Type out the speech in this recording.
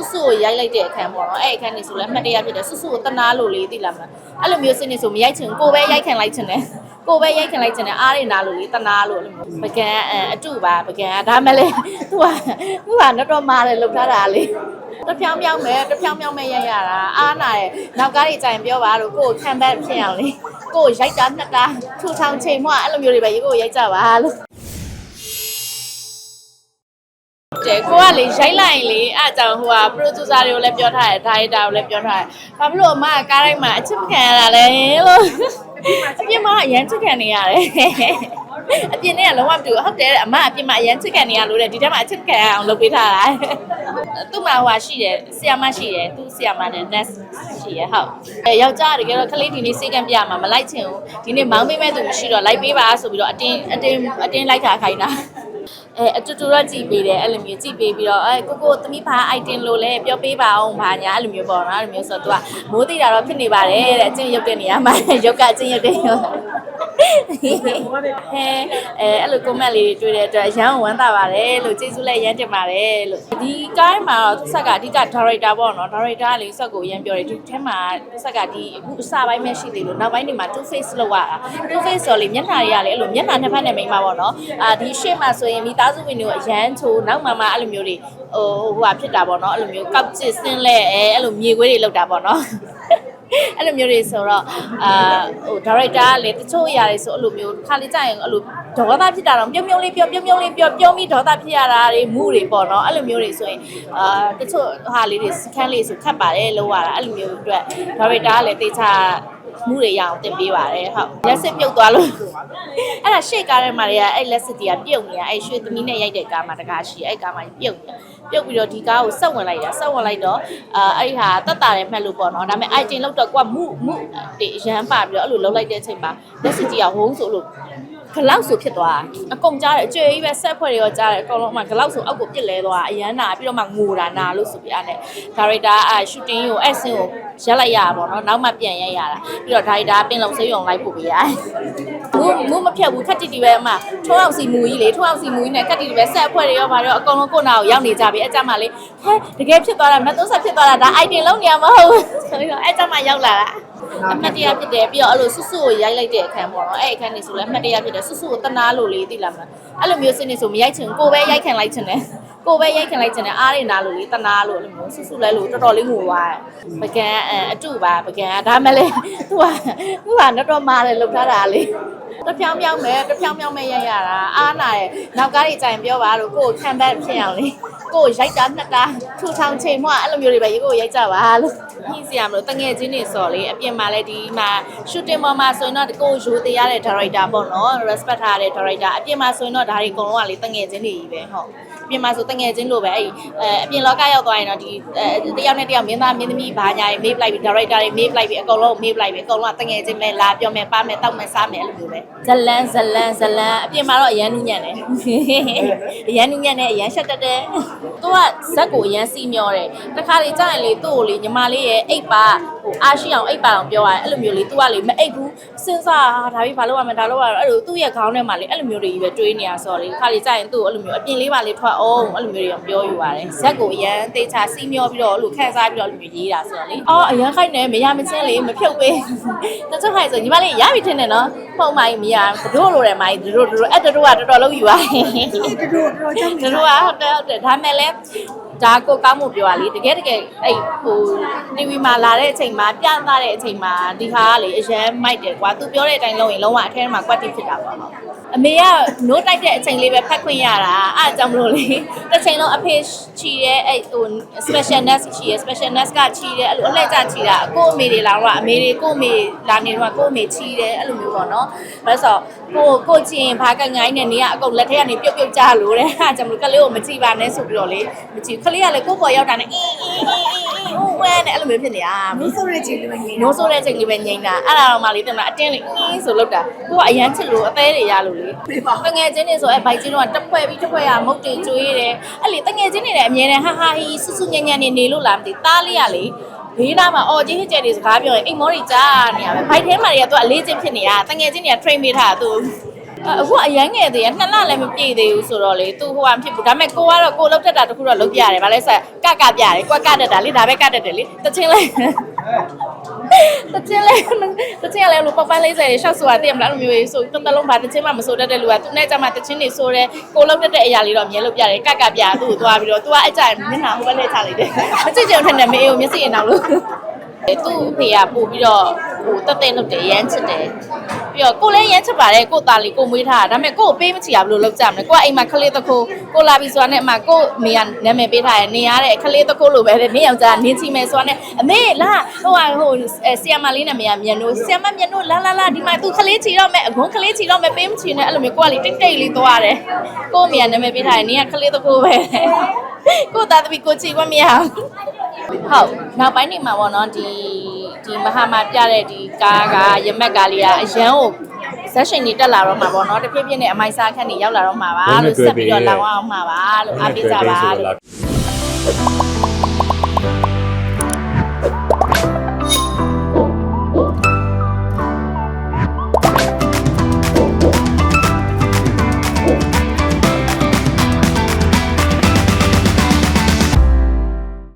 စွတ်စွတ်ကိုရိုက်လိုက်တဲ့အခန်းပေါ့နော်အဲ့အခန်းနေဆိုလဲအမှတ်တရဖြစ်တယ်စွတ်စွတ်ကိုတနာလို့လေးသိလားမအဲ့လိုမျိုးစနေဆိုမရိုက်ချင်ကိုပဲရိုက်ခံလိုက်ချင်တယ်ကိုပဲရိုက်ခံလိုက်ချင်တယ်အားရနာလို့လေးတနာလို့အဲ့လိုမျိုးပကံအတူပါပကံဒါမှလည်းသူကသူကတော့တော့မာတယ်လောက်ထားတာလေတဖြောင်းဖြောင်းမဲ့တဖြောင်းဖြောင်းမဲ့ရိုက်ရတာအားနာတယ်နောက်ကားတွေကြရင်ပြောပါလို့ကိုကိုခံဘက်ဖြစ်အောင်လေကိုကိုရိုက်တာနှစ်တာထူထောင်ချိန်မှအဲ့လိုမျိုးတွေပဲကိုကိုရိုက်ကြပါလို့ တယ်ကိုကလေရိုက်လိုက်ရင်လေအဲ့အကြောင်းဟိုက producer တွေကိုလည်းပြောထားတယ် director ကိုလည်းပြောထားတယ်ဘာဖြစ်လို့အမကကားတိုင်းမှာအချစ်မခံရတာလဲလို့အပြင်မှာအရန်ချစ်ခံနေရတယ်အပြင်နဲ့ကလုံးဝမတူဘူးဟုတ်တယ်အမအပြင်မှာအရန်ချစ်ခံနေရလို့တဲ့ဒီထဲမှာအချစ်ခံရအောင်လုပ်ပေးထားတာသူ့မှာဟိုရှိတယ်ဆီယာမရှိတယ်သူ့ဆီယာမနဲ့ nest ရှိရဟုတ်အဲယောက်ျားကတကယ်တော့ခလေးဒီနေ့စေကံပြမှာမလိုက်ချင်ဘူးဒီနေ့မောင်းပေးမဲ့သူမရှိတော့လိုက်ပေးပါဆိုပြီးတော့အတင်းအတင်းအတင်းလိုက်တာခိုင်းတာ အဲအတူတူတော့ကြည်ပေးတယ်အဲ့လိုမျိုးကြည်ပေးပြီးတော့အဲကိုကိုသမီးဘာ item လို့လဲပြောပေးပါအောင်ဘာညာအဲ့လိုမျိုးပေါ့နော်အဲ့လိုမျိုးဆိုတော့ तू ကမိုးတိတာတော့ဖြစ်နေပါတယ်တဲ့အချင်းရုပ်တဲ့နေရာမှာရုပ်ကအချင်းရုပ်တဲ့ရောဟဲ အဲအဲ့လို comment လေးတွေတွေ့တဲ့အတွက်ရမ်းဝမ်းသာပါတယ်လို့ကျေးဇူးလည်းရမ်းတင်ပါတယ်လို့ဒီကိုင်းမှာတော့သူဆက်ကအဓိက director ပေါ့နော် director ကလေဆက်ကိုရမ်းပြောတယ်ဒီထဲမှာသူဆက်ကဒီအခုအစပိုင်းပဲရှိသေးလို့နောက်ပိုင်းတွေမှာ two face လောက်ရတာ two face ဆိုလေမျက်နှာတွေကလေအဲ့လိုမျက်နှာနှစ်ဖက်နဲ့မိန်းမပေါ့နော်အာဒီရှေ့မှာဆိုရင်မိသားစုဝင်တွေကိုအရန်ချိုးနောက်မှမှအဲ့လိုမျိုးတွေဟိုဟိုဟာဖြစ်တာပေါ့နော်အဲ့လိုမျိုးကောက်ချစ်စင်းလဲအဲအဲ့လိုမြေခွေးတွေလောက်တာပေါ့နော် အဲ့လိုမျိုးတွေဆိုတော့အာဟို director ကလည်းတချို့အရာတွေဆိုအဲ့လိုမျိုးခါလေးကြာရင်အဲ့လိုဒေါသဖြစ်တာတော့ပြုံးပြုံးလေးပြောပြုံးပြုံးလေးပြောပြုံးပြီးဒေါသဖြစ်ရတာတွေမှုတွေပေါ့နော်အဲ့လိုမျိုးတွေဆိုရင်အာတချို့ဟာလေးတွေစခန်းလေးဆိုခတ်ပါတယ်လို့ရတာအဲ့လိုမျိုးအတွက် director ကလည်းတေချာ မှုတွေရအောင်တင်ပေးပါတယ်ဟုတ်လက်စစ်ပြုတ်သွားလို့အဲ့ဒါရှေ့ကားထဲမှာတွေကအဲ့လက်စစ်တီးကပြုတ်နေတာအဲ့ရွှေသမီးနဲ့ရိုက်တဲ့ကားမှာတကားရှိအဲ့ကားမှာပြုတ်နေပြုတ်ပြီးတော့ဒီကားကိုဆက်ဝင်လိုက်တာဆက်ဝင်လိုက်တော့အာအဲ့ဒီဟာတက်တာတယ်မှတ်လို့ပေါ့နော်ဒါပေမဲ့ item လောက်တော့ကွာမှုမှုတေရမ်းပါပြီးတော့အဲ့လိုလုံးလိုက်တဲ့အချိန်မှာလက်စစ်တီးကဝုန်းဆိုလို့ဂလောက်ဆိုဖြစ်သွားအကုန်ကြားတယ်အကျွေးကြီးပဲဆက်ဖွဲ့တွေရောကြားတယ်အကုန်လုံးမှဂလောက်ဆိုအောက်ကိုပြစ်လဲသွားအရန်နာပြီးတော့မှငိုတာနာလို့ဆိုပြရတယ်ဒါရိုက်တာအဲ shooting ကိုအဲ့ဆင်းကို ရက်လိုက်ရတာပေါ့နော်နောက်မှပြန်ရိုက်ရတာပြီးတော့ဒါရိုက်တာပင်လုံဆေးရုံလိုက်ပို့ပေးရတယ်မူးမူးမဖြတ်ဘူးခက်တီတီပဲအမထုံးအောင်စီမူကြီးလေထုံးအောင်စီမူကြီးနဲ့ခက်တီတီပဲဆက်ဖွဲ့တွေရောဘာတွေရောအကုန်လုံးကိုနာကိုရောက်နေကြပြီအဲ့ကြမှာလေဟဲတကယ်ဖြစ်သွားတာမတ်သုံးဆက်ဖြစ်သွားတာဒါ item လုံးနေရမဟုတ်ဘူးဆိုပြီးတော့အဲ့ကြမှာရောက်လာတာအမှတ်တရဖြစ်တယ်ပြီးတော့အဲ့လိုစွတ်စွတ်ကိုရိုက်လိုက်တဲ့အခန်းပေါ့နော်အဲ့အခန်းနေဆိုလဲအမှတ်တရဖြစ်တယ်စွတ်စွတ်ကိုတနာလို့လေးသိလားမအဲ့လိုမျိုးစနေဆိုမရိုက်ချင်ကိုပဲရိုက်ခံလိုက်ချင်တယ် ကိုပဲရိုက်ခံလိုက်ချင်တယ်အားရနာလို့လေးတနာလို့အဲ့လိုမျိုးစွတ်စွတ်လဲလို့တော်တော်လေးငိုသွားတယ်ပကံအတူပါပကံဒါမှလည်းသူကသူကတော့တော့မာတယ်လောက်ထားတာလေတဖြောင်းဖြောင်းမဲ့တဖြောင်းဖြောင်းမဲ့ရိုက်ရတာအားနာတယ်နောက်ကားတွေကြရင်ပြောပါလို့ကိုကိုခံဘက်ဖြစ်အောင်လေကိုရိုက်တာနှစ်တာထူထောင်ချိန်မှအဲ့လိုမျိုးတွေပဲကိုရိုက်ကြပါလို့ညှိစရာမလို့တငယ်ချင်းတွေစော်လေအပြင်မှာလည်းဒီမှာ shooting ပေါ်မှာဆိုရင်တော့ကိုရိုသေရတဲ့ director ပေါ့နော် respect ထားတဲ့ director အပြင်မှာဆိုရင်တော့ဒါတွေအကုန်လုံးကလေတငယ်ချင်းတွေကြီးပဲဟုတ်အ ပြင်မှာဆိုတငယ်ချင်းလို့ပဲအဲ့အဲအပြင်လောကရောက်သွားရင်တော့ဒီအဲတယောက်နဲ့တယောက်မင်းသားမင်းသမီးဘာညာတွေမေးပလိုက်ပြီး director တွေမေးပလိုက်ပြီးအကုန်လုံးမေးပလိုက်ပြီးအကုန်လုံးကတငယ်ချင်းပဲလာပြောမယ်ပါမယ်တောက်မယ်စားမယ်အဲ့လိုမျိုးပဲဇလန်းဇလန်းဇလန်းအပြင်မှာတော့အရန်နူးညံ့တယ်အရန်နူးညံ့တယ်အရန်ရှက်တက်တယ်သူကဇက်ကိုအရန်စီးမျောတယ်တခါလေကြာရင်လေသူ့ကိုလေညီမလေးရဲ့အိတ်ပါဟိုအားရှိအောင်အိတ်ပါအောင်ပြောရတယ်အဲ့လိုမျိုးလေသူကလေမအိတ်ဘူးစဉ်းစားဟာဒါပြီးဘာလို့ရမလဲဒါလို့ရတော့အဲ့လိုသူ့ရဲ့ခေါင်းထဲမှာလေအဲ့လိုမျိုးတွေကြီးပဲတွေးနေရဆိုတော့လေခါလေကြာရင်သူ့ကိုအဲ့လိုမျိုးအပြင်လေးပါလေထွက်အောင်အဲ့လိုမျိုးတွေအောင်ပြောယူရတယ်ဇက်ကိုအရန်တေချာစီးမျောပြီးတော့အဲ့လိုခန်းစားပြီးတော့အဲ့လိုမျိုးရေးတာဆိုတော့လေအော်အရန်ခိုက်နေမရမချင်းလေမဖြုတ်ပေးတချို့ခိုက်ဆိုညီမလေးရပြီထင်တယ်နော်ပုံမိုင်းမရတို့လိုတယ်မိုင်းတို့တို့အဲ့တို့ကတော်တော်လုံးယူပါတော်တော်တော်ကြောင့်ကျွန်တော်ကဟုတ်တယ်ဟုတ်တယ်ဒါမဲ့လည်း ဒါကိုကောင်းမှုပြောရလေတကယ်တကယ်အဲ့ဟို TV မှာလာတဲ့အချိန်မှာပြသတဲ့အချိန်မှာဒီဟာကလေအရန်မိုက်တယ်ကွာသူပြောတဲ့အတိုင်းလုံးရင်လုံးဝအထဲမှာကွက်တိဖြစ်တာပေါ့ဟုတ်အမေကနိုးတိုက်တဲ့အချိန်လေးပဲဖတ်ခွင့်ရတာအားကြောင့်မလို့လေတစ်ချိန်လုံးအဖေချီတဲ့အဲ့ဟို special nest ချီရဲ့ special nest ကချီတဲ့အဲ့လိုအလှည့်ကျချီတာကို့အမေတွေလာတော့အမေတွေကို့အမေလာနေတော့ကို့အမေချီတယ်အဲ့လိုမျိုးပေါ့နော်ဒါဆို ကိုကိုချင်းဘာကငိုင်းနေနေကအကုန်လက်ထက်ကနေပြုတ်ပြုတ်ကြလို့တဲ့အားကြောင့်မလို့ကလေးကိုမကြည့်ပါနဲ့ဆိုပြီးတော့လေမကြည့်ခလေးကလည်းကို့ပေါ်ရောက်တာနဲ့အင်းအင်းအင်းအင်းအင်းဝဲနဲ့အဲ့လိုမျိုးဖြစ်နေတာမင်းဆိုတဲ့ချိန်လေးပဲငိမ့်နိုးဆိုးတဲ့ချိန်လေးပဲငိမ့်တာအဲ့ဒါတော့မှလေတင်တာအတင်းလေးအင်းဆိုလောက်တာကိုကအရန်ချစ်လို့အသေးတွေရလို့လေပေးပါတငယ်ချင်းတွေဆိုအဲဘိုက်ချင်းတော့တက်ဖွဲ့ပြီးတက်ဖွဲ့ရမုတ်တွေကျွေးတယ်အဲ့လေတငယ်ချင်းတွေလည်းအမြဲတမ်းဟာဟာဟီဆူဆူညံ့ညံ့နေနေလို့လားမသိသားလေးကလေ ဘေးနားမှာအော်ကြီးဟစ်ကျဲတွေစကားပြောရင်အိမ်မောတွေကြားနေရပဲဘိုက်ထဲမှာတွေကသူကအလေးချင်းဖြစ်နေတာတငယ်ချင်းတွေက train ပေးထားတာသူအခုကအရန်ငယ်သေးရနှစ်လလည်းမပြည့်သေးဘူးဆိုတော့လေသူဟိုကမဖြစ်ဘူးဒါပေမဲ့ကိုကတော့ကိုလောက်တက်တာတခုတော့လောက်ပြရတယ်ဗာလဲဆိုကကပြရတယ်ကွက်ကတက်တာလေဒါပဲကတက်တယ်လေတချင်းလဲ တချင်းလဲတချင်းလဲလို့ပပန်းလေးစေရှောက်ဆိုတာတည်မလားအဲ့လိုမျိုးကြီးဆိုတတလုံးပါတချင်းမှမဆိုတတ်တဲ့လူကသူနဲ့ကြမှာတချင်းနေဆိုတဲ့ကိုလောက်တက်တဲ့အရာလေးတော့မြဲလို့ပြတယ်ကကပြသူ့ကိုသွားပြီးတော့ तू ကအကြိုင်မျက်နှာဟိုဘက်နဲ့ချလိုက်တယ်အချစ်ချင်ထက်နေမေးကိုမျက်စိရင်အောင်လို့သူ့အဖေကပို့ပြီးတော့ဟိုတက်တဲ့လုပ်တယ်ရမ်းချစ်တယ် ပြီးတော့ကိုလည်းရမ်းချစ်ပါတယ်ကိုသားလေးကိုမွေးထားတာဒါပေမဲ့ကိုကိုပေးမချီရဘလို့လုပ်ကြမလဲကိုကအိမ်မှာခလေးတခိုးကိုလာပြီးဆိုတာနဲ့အမကိုမေကနာမည်ပေးထားတယ်နေရတဲ့ခလေးတခိုးလိုပဲတဲ့နေယောက်ျားနင်းချီမယ်ဆိုတာနဲ့အမေလာဟိုဟာဟိုဆီယမလေးနာမည်ကမြန်နိုးဆီယမမြန်နိုးလာလာလာဒီမှာသူခလေးချီတော့မယ်အကွန်းခလေးချီတော့မယ်ပေးမချီနဲ့အဲ့လိုမျိုးကိုကလေတိတ်တိတ်လေးသွားတယ်ကိုမေကနာမည်ပေးထားတယ်နေကခလေးတခိုးပဲကိုသားသမီးကိုချီခွင့်မရဘူးဟုတ်နောက်ပိုင်းနေမှာပေါ့နော်ဒီ ဒီမဟာမာပြတဲ့ဒီကားကရမက်ကားလေးကအရန်ကိုဇက်ရှင်ကြီးတက်လာတော့မှာပေါ့နော်တဖြည်းဖြည်းနဲ့အမိုက်စားခန့်နေရောက်လာတော့မှာပါလို့ဆက်ပြီးတော့လောင်အောင်မှာပါလို့အားပေးကြပါလို့